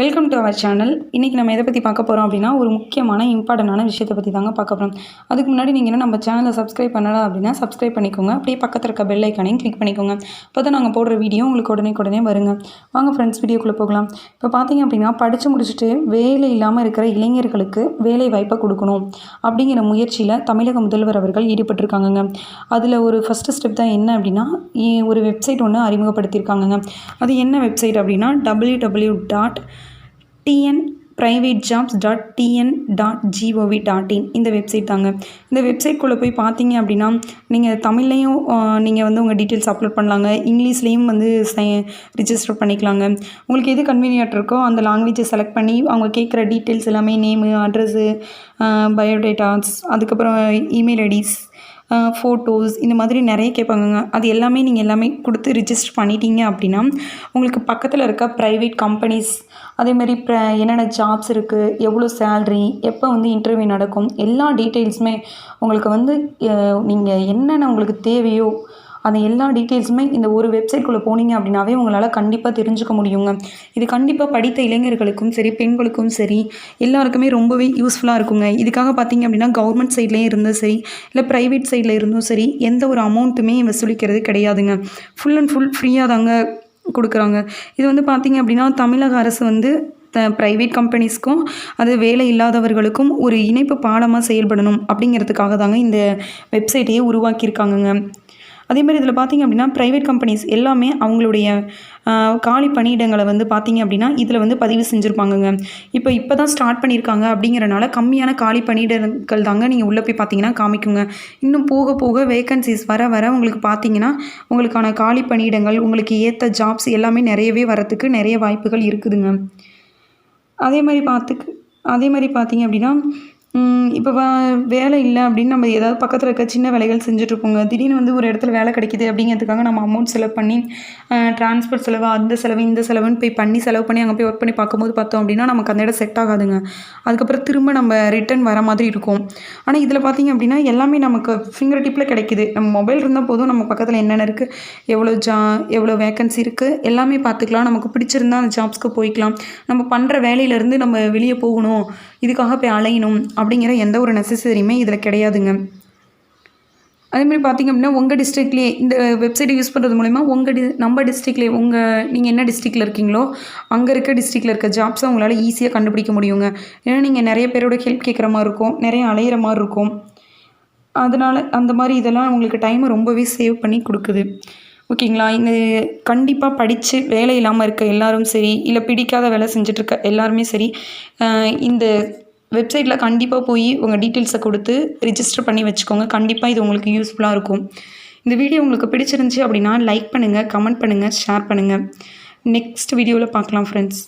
Welcome to our channel இன்றைக்கி நம்ம எதை பற்றி பார்க்க போகிறோம் அப்படின்னா ஒரு முக்கியமான இம்பார்ட்டண்டான விஷயத்தை பற்றி தாங்க பார்க்க போகிறோம் அதுக்கு முன்னாடி நீங்கள் என்ன நம்ம சேனலை சப்ஸ்கிரைப் பண்ணலாம் அப்படின்னா சப்ஸ்கிரைப் பண்ணிக்கோங்க. அப்படியே பக்கத்தில் இருக்க பெல் ஐக்கானையும் கிளிக் பண்ணிக்கோங்க. அப்போ தான் நாங்கள் போடுற வீடியோ உங்களுக்கு உடனே உடனே வருங்க. வாங்க ஃப்ரெண்ட்ஸ் வீடியோக்குள்ளே போகலாம். இப்போ பார்த்தீங்க அப்படின்னா படித்து முடிச்சுட்டு வேலை இல்லாமல் இருக்கிற இளைஞர்களுக்கு வேலை வாய்ப்பை கொடுக்கணும். அப்படிங்கிற முயற்சியில் தமிழக முதல்வர் அவர்கள் ஈடுபட்டிருக்காங்கங்க. அதில் ஒரு ஃபஸ்ட்டு ஸ்டெப் தான் என்ன அப்படின்னா ஒரு வெப்சைட் ஒன்று அறிமுகப்படுத்தியிருக்காங்கங்க. அது என்ன வெப்சைட் அப்படின்னா W W dot TN private jobs dot TN dot GOV dot in இந்த வெப்சைட் தாங்க. இந்த வெப்சைட்குள்ளே போய் பார்த்தீங்க அப்படின்னா நீங்கள் தமிழ்லையும் நீங்கள் வந்து உங்கள் டீட்டெயில்ஸ் அப்லோட் பண்ணலாங்க. இங்கிலீஷ்லேயும் வந்து ரிஜிஸ்டர் பண்ணிக்கலாங்க. உங்களுக்கு எது கன்வீனியன்ட் இருக்கோ அந்த லாங்குவேஜை செலக்ட் பண்ணி அவங்க கேட்குற டீட்டெயில்ஸ் எல்லாமே நேமு அட்ரஸ்ஸு பயோடேட்டாஸ் அதுக்கப்புறம் இமெயில் ஐடிஸ் ஃபோட்டோஸ் இந்த மாதிரி நிறைய கேட்பாங்கங்க. அது எல்லாமே நீங்கள் எல்லாமே கொடுத்து ரிஜிஸ்டர் பண்ணிட்டீங்க அப்படின்னா உங்களுக்கு பக்கத்தில் இருக்க ப்ரைவேட் கம்பெனிஸ் அதேமாரி ப்ர என்னென்ன ஜாப்ஸ் இருக்குது எவ்வளோ சேல்ரி எப்போ வந்து இன்டர்வியூ நடக்கும் எல்லா டீட்டெயில்ஸுமே உங்களுக்கு வந்து நீங்கள் என்னென்ன உங்களுக்கு தேவையோ அந்த எல்லா டீட்டெயில்ஸுமே இந்த ஒரு வெப்சைட்குள்ளே போனீங்க அப்படின்னாவே உங்களால் கண்டிப்பாக தெரிஞ்சுக்க முடியுங்க. இது கண்டிப்பாக படித்த இளைஞர்களுக்கும் சரி பெண்களுக்கும் சரி எல்லாருக்குமே ரொம்பவே யூஸ்ஃபுல்லாக இருக்குங்க. இதுக்காக பார்த்தீங்க அப்படின்னா கவர்மெண்ட் சைட்லேயும் இருந்தும் சரி இல்லை ப்ரைவேட் சைடில் இருந்தும் சரி எந்த ஒரு அமௌண்ட்டுமே வசூலிக்கிறது கிடையாதுங்க. ஃபுல் அண்ட் ஃபுல் ஃப்ரீயாக தாங்க கொடுக்குறாங்க. இது வந்து பார்த்தீங்க அப்படின்னா தமிழக அரசு வந்து ப்ரைவேட் கம்பெனிஸ்க்கும் அது வேலை இல்லாதவர்களுக்கும் ஒரு இணைப்பு பாலமாக செயல்படணும் அப்படிங்கிறதுக்காக தாங்க இந்த வெப்சைட்டையே உருவாக்கியிருக்காங்கங்க. அதே மாதிரி இதில் பார்த்தீங்க அப்படின்னா ப்ரைவேட் கம்பெனிஸ் எல்லாமே அவங்களுடைய காலி பணியிடங்களை வந்து பார்த்தீங்க அப்படின்னா இதில் வந்து பதிவு செஞ்சுருப்பாங்கங்க. இப்போ இப்போ தான் ஸ்டார்ட் பண்ணியிருக்காங்க அப்படிங்கிறனால கம்மியான காலி பணியிடங்கள் தாங்க நீங்கள் உள்ளே போய் பார்த்தீங்கன்னா காமிக்குங்க. இன்னும் போக போக வேகன்சிஸ் வர வர உங்களுக்கு பார்த்தீங்கன்னா உங்களுக்கான காலி பணியிடங்கள் உங்களுக்கு ஏற்ற ஜாப்ஸ் எல்லாமே நிறையவே வரத்துக்கு நிறைய வாய்ப்புகள் இருக்குதுங்க. அதே மாதிரி பார்த்துக்கு அதே மாதிரி பார்த்தீங்க அப்படின்னா இப்போ வ வேலை இல்லை அப்படின்னு நம்ம ஏதாவது பக்கத்தில் இருக்க சின்ன வேலைகள் செஞ்சுட்ருப்போங்க. திடீர்னு வந்து ஒரு இடத்துல வேலை கிடைக்குது அப்படிங்கிறதுக்காக நம்ம அமௌண்ட் செலவு பண்ணி ட்ரான்ஸ்போர்ட் செலவு அந்த செலவு இந்த செலவுன்னு போய் பண்ணி செலவு பண்ணி அங்கே போய் ஒர்க் பண்ணி பார்க்கும்போது பார்த்தோம் அப்படின்னா நமக்கு அந்த இடம் செட் ஆகாதுங்க. அதுக்கப்புறம் திரும்ப நம்ம ரிட்டர்ன் வர மாதிரி இருக்கும். ஆனால் இதில் பார்த்தீங்க அப்படின்னா எல்லாமே நமக்கு ஃபிங்கர் டிப்பில் கிடைக்குது. நம்ம மொபைல் இருந்தால் போதும் நம்ம பக்கத்தில் என்னென்ன இருக்குது எவ்வளோ ஜா எவ்வளோ வேக்கன்சி இருக்குது எல்லாமே பார்த்துக்கலாம். நமக்கு பிடிச்சிருந்தா அந்த ஜாப்ஸ்க்கு போய்க்கலாம். நம்ம பண்ணுற வேலையிலேருந்து நம்ம வெளியே போகணும். இதுக்காக போய் அலையணும். அப்படிங்கிற எந்த ஒரு நெசசரியுமே இதில் கிடையாதுங்க. அதேமாதிரி பார்த்திங்க அப்படின்னா உங்கள் டிஸ்ட்ரிக்ட்லேயே இந்த வெப்சைட்டை யூஸ் பண்ணுறது மூலிமா உங்கள் டி நம்ம டிஸ்ட்ரிக்ட்லேயே உங்கள் நீங்கள் என்ன டிஸ்ட்ரிக்டில் இருக்கீங்களோ அங்கே இருக்க டிஸ்ட்ரிக்டில் இருக்க ஜாப்ஸை உங்களால் ஈஸியாக கண்டுபிடிக்க முடியுங்க. ஏன்னா நீங்கள் நிறைய பேரோட ஹெல்ப் கேட்குற மாதிரி இருக்கும் நிறைய அலையிற மாதிரி இருக்கும். அதனால் அந்த மாதிரி இதெல்லாம் உங்களுக்கு டைமை ரொம்பவே சேவ் பண்ணி கொடுக்குது. ஓகேங்களா? இந்த கண்டிப்பாக படித்து வேலை இல்லாமல் இருக்க எல்லாரும் சரி இல்லை பிடிக்காத வேலை செஞ்சிட்ருக்க எல்லாருமே சரி இந்த வெப்சைட்டில் கண்டிப்பாக போய் உங்கள் டீட்டெயில்ஸை கொடுத்து ரிஜிஸ்டர் பண்ணி வச்சுக்கோங்க. கண்டிப்பாக இது உங்களுக்கு யூஸ்ஃபுல்லாக இருக்கும். இந்த வீடியோ உங்களுக்கு பிடிச்சிருந்துச்சி அப்படின்னா லைக் பண்ணுங்கள் கமெண்ட் பண்ணுங்கள் ஷேர் பண்ணுங்கள் நெக்ஸ்ட் வீடியோவில் பார்க்கலாம் ஃப்ரெண்ட்ஸ்